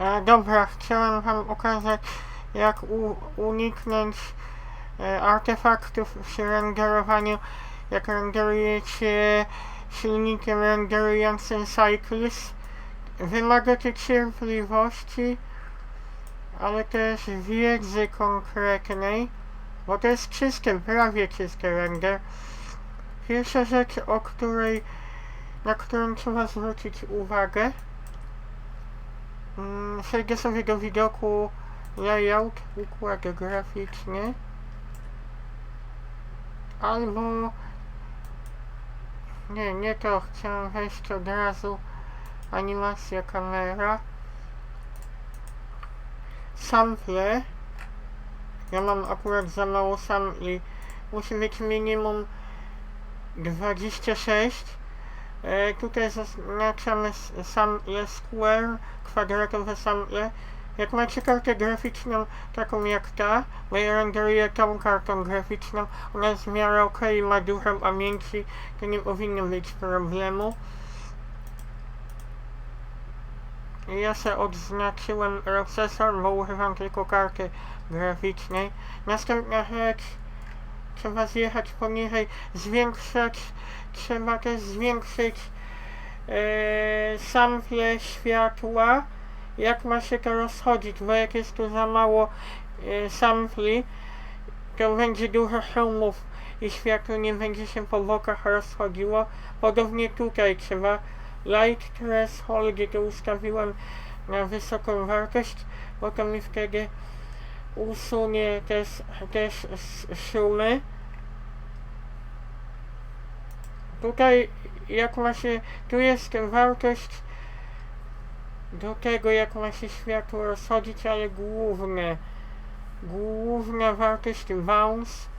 E, dobra, chciałem wam pokazać jak u, uniknąć e, artefaktów przy renderowaniu, jak renderujecie silnikiem renderującym Cycles. Wymaga to cierpliwości, ale też wiedzy konkretnej, bo to jest czysty, prawie czysty render. Pierwsza rzecz, o której, na którą trzeba zwrócić uwagę, przejdę sobie do widoku. Layout, układ graficzny, albo nie, nie to, chciałem wejść od razu. Animacja kamera. Sample. Ja mam akurat za mało sampli. Musi być minimum 26 e, tutaj zaznaczamy s- sample square kwadratowe sample jak macie kartę graficzną taką jak ta, bo ja renderuję tą kartą graficzną, ona jest w miarę ok ma dużo pamięci, to nie powinno być problemu. Ja se odznaczyłem procesor, bo używam tylko karty graficznej. Następna rzecz, trzeba zjechać poniżej, zwiększać, trzeba też zwiększyć e, sample światła, jak ma się to rozchodzić, bo jak jest tu za mało e, sampli, to będzie dużo szumów i światło nie będzie się po bokach rozchodziło. Podobnie tutaj trzeba light threshold, to ustawiłem na wysoką wartość, bo to mi wtedy usunie też, też szumy. Tutaj jak się, tu jest wartość do tego jak się światło rozchodzić, ale główne, główna wartość bounce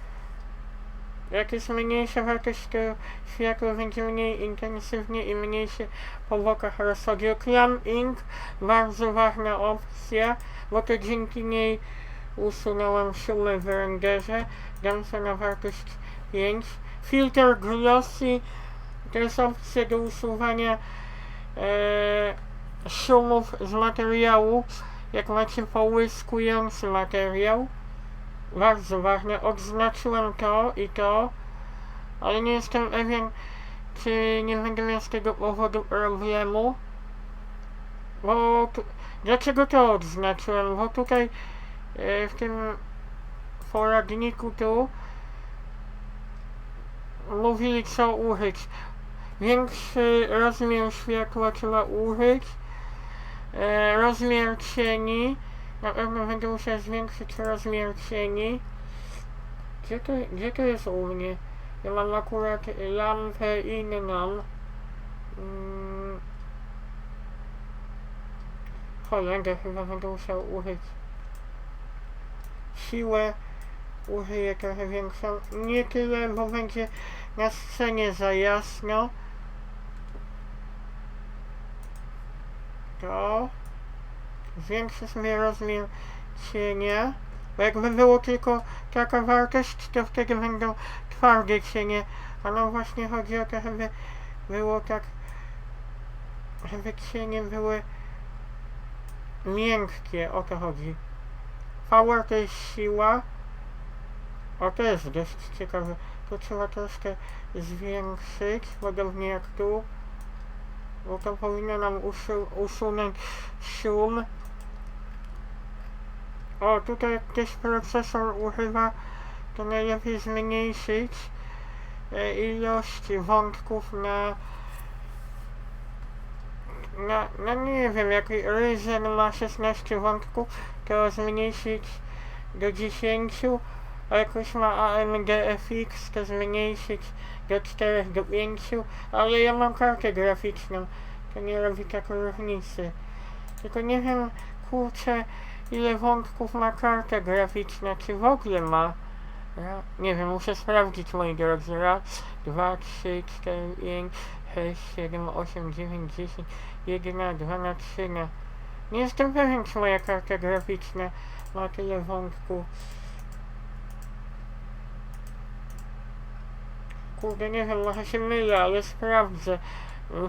jak jest mniejsza wartość, to światło będzie mniej intensywnie i mniej się po bokach rozchodzi. Clamping, bardzo ważna opcja, bo to dzięki niej usunąłem szumy w renderze. Dam sobie na wartość 5. Filter glossy to jest opcja do usuwania e, szumów z materiału, jak macie połyskujący materiał. Bardzo ważne, odznaczyłem to i to, ale nie jestem pewien, czy nie będę miał z tego powodu problemu. Bo dlaczego to odznaczyłem? Bo tutaj w tym poradniku tu mówili co użyć. Większy rozmiar światła trzeba użyć. E, rozmiar cieni. Na pewno będę musiał zwiększyć rozmiar cieni. Gdzie to, gdzie to jest u mnie? Ja mam akurat lampę inną. Mm. Holender chyba będę musiał użyć. Siłę użyję trochę większą. Nie tyle, bo będzie na scenie za jasno. To zwiększę sobie rozmiar cienia. Bo jakby było tylko taka wartość, to wtedy będą twarde cienie. A no właśnie chodzi o to, żeby było tak, żeby cienie były miękkie, o to chodzi. Power to jest siła. O, to jest dość ciekawe. Tu trzeba troszkę zwiększyć, podobnie jak tu. Bo to powinno nam usu usunąć szum. O, tutaj jak ktoś procesor używa, to najlepiej zmniejszyć e, ilość wątków na na, no nie wiem, jak Ryzen ma 16 wątków, to zmniejszyć do 10, a jak już ma AMD FX, to zmniejszyć do 4 do 5, ale ja mam kartę graficzną, to nie robi takiej różnicy. Tylko nie wiem, kurczę, ile wątków ma karta graficzna, czy w ogóle ma. Nie wiem, muszę sprawdzić moi drodzy. Raz, dwa, trzy, cztery, pięć, sześć, siedem, osiem, dziewięć, dziesięć, jedna, dwa trzy. Nie jestem pewien, czy moja karta graficzna ma tyle wątków. Kurde, nie wiem, może się mylę, ale sprawdzę.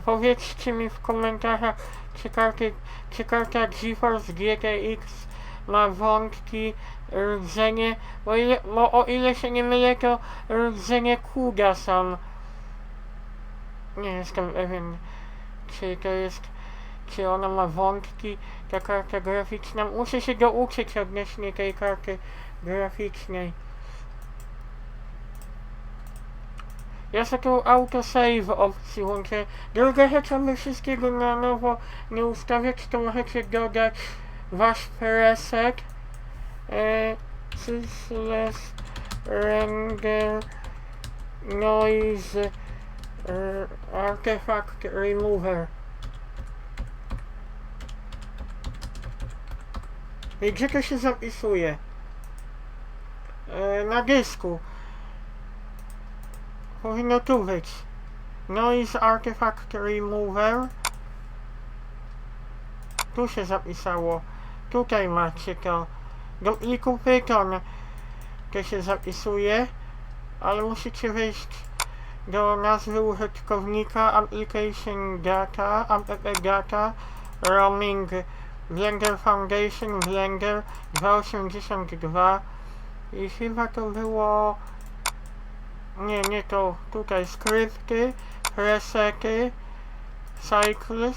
Powiedzcie mi w komentarzach, czy, karty, czy karta GeForce GTX ma wątki rdzenie, bo, ile, bo o ile się nie mylę, to rdzenie kuda są. Nie jestem pewien, czy to jest, czy ona ma wątki, ta karta graficzna. Muszę się douczyć odnośnie tej karty graficznej. Ja sobie tu autosave opcji łączę. Druga rzecz, aby wszystkiego na nowo nie ustawiać, to możecie dodać wasz preset Ceaseless Render Noise e, Artifact Remover. I gdzie to się zapisuje? E, na dysku. Powinno tu być. Noise Artifact Remover. Tu się zapisało. Tutaj macie to. Do pliku Python to się zapisuje, ale musicie wejść do nazwy użytkownika Application Data, app data, roaming Blender Foundation, Blender 282 i chyba to było nie, nie to. Tutaj skrypty, resety, cycles,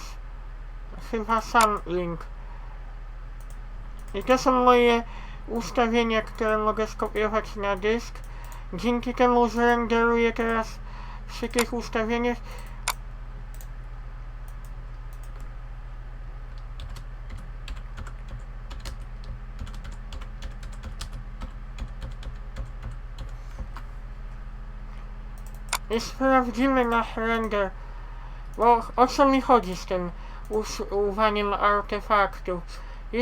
chyba sam link. I to są moje ustawienia, które mogę skopiować na dysk. Dzięki temu zrenderuję teraz przy tych ustawieniach i sprawdzimy nasz render. Bo o co mi chodzi z tym usuwaniem artefaktów?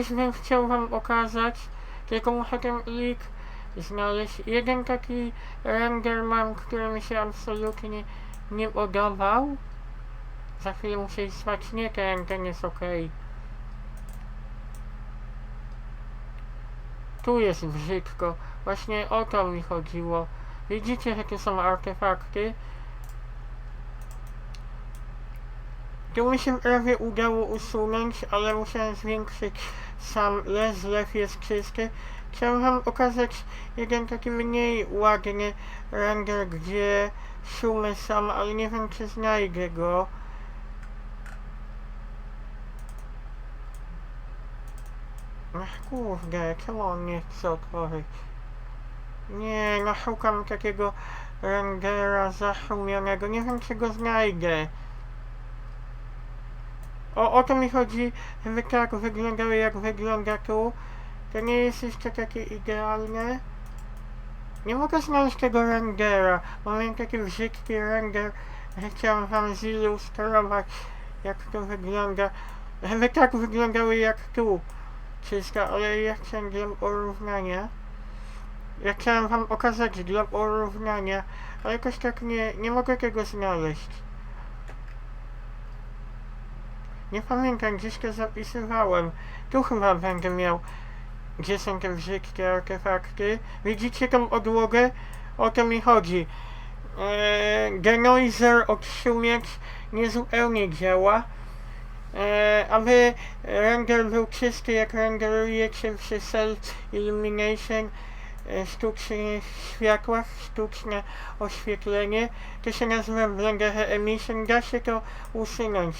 Bym chciał wam pokazać, tylko muszę ten plik znaleźć. Jeden taki render mam, który mi się absolutnie nie podobał. Za chwilę muszę spać. Nie, ten, ten jest ok. Tu jest brzydko. Właśnie o to mi chodziło. Widzicie, jakie są artefakty? Tu mi się prawie udało usunąć, ale musiałem zwiększyć sam zlew jest czysty. Chciałem wam pokazać jeden taki mniej ładny render, gdzie szumy są, ale nie wiem czy znajdę go. Ach kurde, czemu on nie chce otworzyć? Nie, no szukam takiego rendera zaszumionego. Nie wiem, czy go znajdę. O, o to mi chodzi, żeby tak wyglądały, jak wygląda tu. To nie jest jeszcze takie idealne. Nie mogę znaleźć tego rendera. Mam taki brzydki render, chciałem wam zilustrować, jak to wygląda. Żeby tak wyglądały jak tu. Czysto, ale ja chcę dla porównania. Ja chciałem wam pokazać dla porównania, ale jakoś tak nie, nie mogę tego znaleźć. Nie pamiętam, gdzieś to zapisywałem. Tu chyba będę miał, gdzie są te brzydkie artefakty. Widzicie tą odłogę? O to mi chodzi. Eee, denoiser odszumiec niezupełnie działa. Eee, aby render był czysty, jak renderujecie przy Self Illumination, e, sztuczne światła, sztuczne oświetlenie. To się nazywa Blender Emission. Da się to usunąć.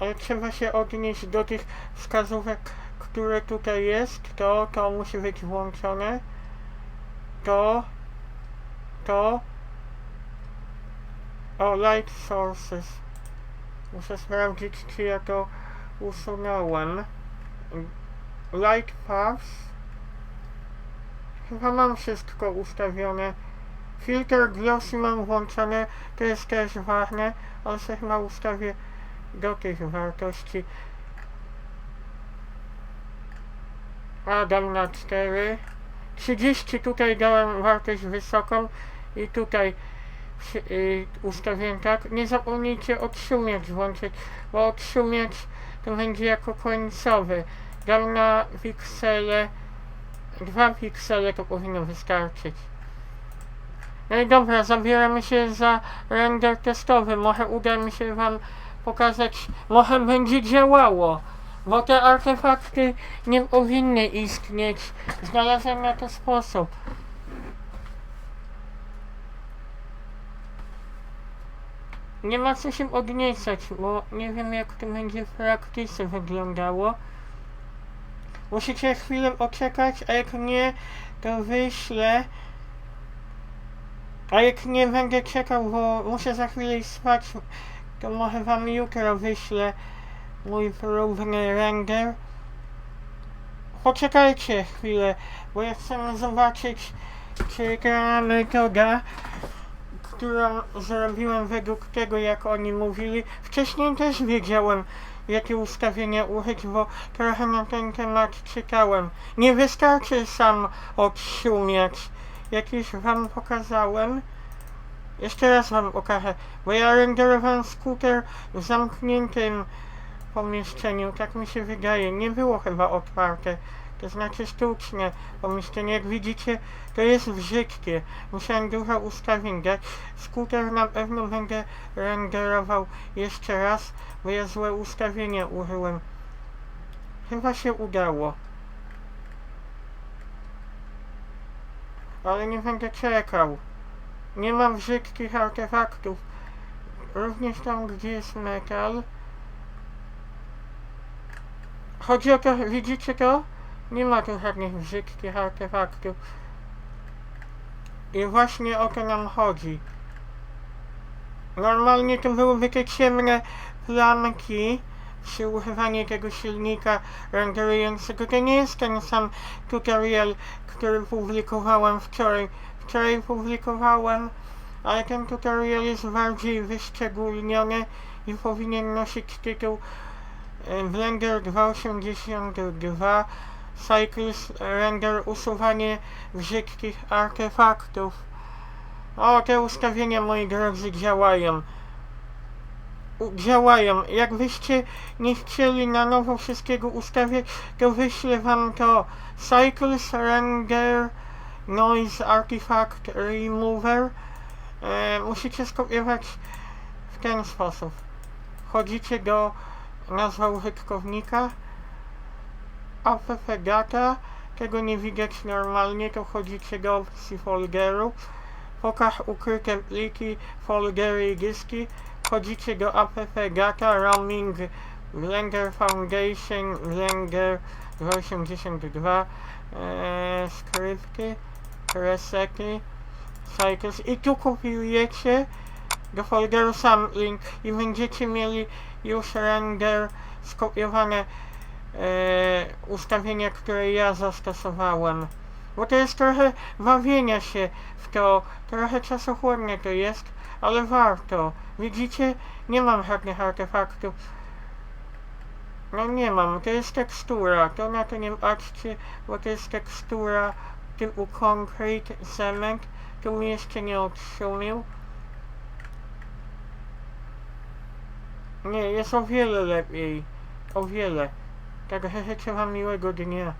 Ale trzeba się odnieść do tych wskazówek, które tutaj jest. To, to musi być włączone. To, to. O, light sources. Muszę sprawdzić, czy ja to usunąłem. Light paths. Chyba mam wszystko ustawione. Filter glossy mam włączone, to jest też ważne, ale się chyba ustawię do tych wartości. A dam na 4. 30 tutaj dałem wartość wysoką i tutaj y, ustawiłem tak. Nie zapomnijcie odszumieć włączyć, bo odszumieć to będzie jako końcowy. Dam na piksele, dwa piksele to powinno wystarczyć. No i dobra, zabieramy się za render testowy. Może uda mi się wam pokazać, może będzie działało. Bo te artefakty nie powinny istnieć. Znalazłem na to sposób. Nie ma co się odniecać, bo nie wiem jak to będzie w praktyce wyglądało. Musicie chwilę poczekać, a jak nie, to wyślę. A jak nie będę czekał, bo muszę za chwilę spać, to może wam jutro wyślę mój próbny render. Poczekajcie chwilę, bo ja chcę zobaczyć, czy ta metoda, którą zrobiłem według tego, jak oni mówili. Wcześniej też wiedziałem, jakie ustawienia użyć, bo trochę na ten temat czytałem. Nie wystarczy sam odszumiać. Jak już wam pokazałem, jeszcze raz wam pokażę, bo ja renderowałem skuter w zamkniętym pomieszczeniu, tak mi się wydaje. Nie było chyba otwarte, to znaczy sztuczne pomieszczenie. Jak widzicie, to jest brzydkie. Musiałem dużo ustawień dać. Skuter na pewno będę renderował jeszcze raz, bo ja złe ustawienia użyłem. Chyba się udało. Ale nie będę czekał. Nie mam brzydkich artefaktów. Również tam, gdzie jest metal. Chodzi o to, widzicie to? Nie ma tu żadnych brzydkich artefaktów. I właśnie o to nam chodzi. Normalnie to byłyby te ciemne plamki przy używaniu tego silnika renderującego. To nie jest ten sam tutorial, który publikowałem wczoraj. Wczoraj publikowałem, ale ten tutorial jest bardziej wyszczególniony i powinien nosić tytuł e, Blender 282 Cycles Render usuwanie brzydkich artefaktów. O, te ustawienia, moi drodzy, działają. Działają. Jakbyście nie chcieli na nowo wszystkiego ustawiać, to wyślę wam to Cycles Render Noise Artifact Remover. E, musicie skopiować w ten sposób. Wchodzicie do nazwa użytkownika, app data, tego nie widać normalnie, to wchodzicie do opcji folderu, pokaż ukryte pliki, foldery i dyski, wchodzicie do app data, roaming, Blender Foundation, Blender 282, e, resety, cycles i tu kopiujecie do folderu sampling i będziecie mieli już render skopiowane e, ustawienia, które ja zastosowałem. Bo to jest trochę bawienia się w to, trochę czasochłonne to jest, ale warto. Widzicie? Nie mam żadnych artefaktów. No nie mam, to jest tekstura, to na to nie patrzcie, bo to jest tekstura typu concrete, cement, tu jeszcze nie odszumił. Nie, jest o wiele lepiej, o wiele. Także życzę wam miłego dnia.